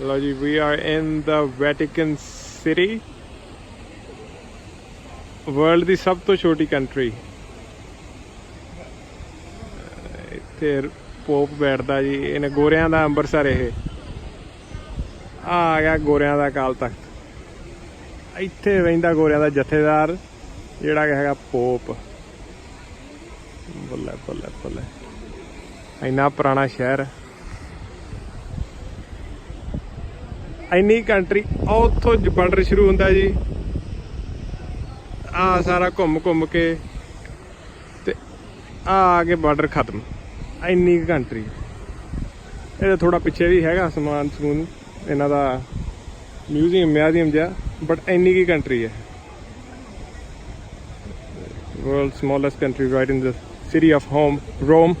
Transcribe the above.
ਲਓ ਜੀ we are in the Vatican City world ਦੀ ਸਭ ਤੋਂ ਛੋਟੀ ਕੰਟਰੀ ਇੱਥੇ ਪੋਪ ਬੈਠਦਾ ਜੀ, ਇਹਨੇ ਗੋਰਿਆਂ ਦਾ ਅੰਮ੍ਰਿਤਸਰ ਇਹ। ਆ ਆ ਗਿਆ ਗੋਰਿਆਂ ਦਾ ਅਕਾਲ ਤਖਤ। ਇੱਥੇ ਰਹਿੰਦਾ ਗੋਰਿਆਂ ਦਾ ਜਥੇਦਾਰ, ਜਿਹੜਾ ਹੈਗਾ ਪੋਪ ਬੱਲੇ ਬੱਲੇ ਬੱਲੇ। ਇੰਨਾ ਪੁਰਾਣਾ ਸ਼ਹਿਰ। ਇੰਨੀ ਕੰਟਰੀ ਉੱਥੋਂ ਬਾਰਡਰ ਸ਼ੁਰੂ ਹੁੰਦਾ ਜੀ। ਆ ਸਾਰਾ ਘੁੰਮ ਘੁੰਮ ਕੇ ਤੇ ਆ ਆ ਕੇ ਬਾਰਡਰ ਖਤਮ। ਇੰਨੀ ਕੰਟਰੀ। ਇਹ ਥੋੜਾ ਪਿੱਛੇ ਵੀ ਹੈਗਾ ਸਮਾਨ ਸਮੂਨ, ਇਹਨਾਂ ਦਾ ਮਿਊਜ਼ੀਅਮ ਮਿਊਜ਼ੀਅਮ ਜਿਹਾ ਬਟ ਇੰਨੀ ਕੀ ਕੰਟਰੀ ਹੈ। World's smallest country right in the city of home, rome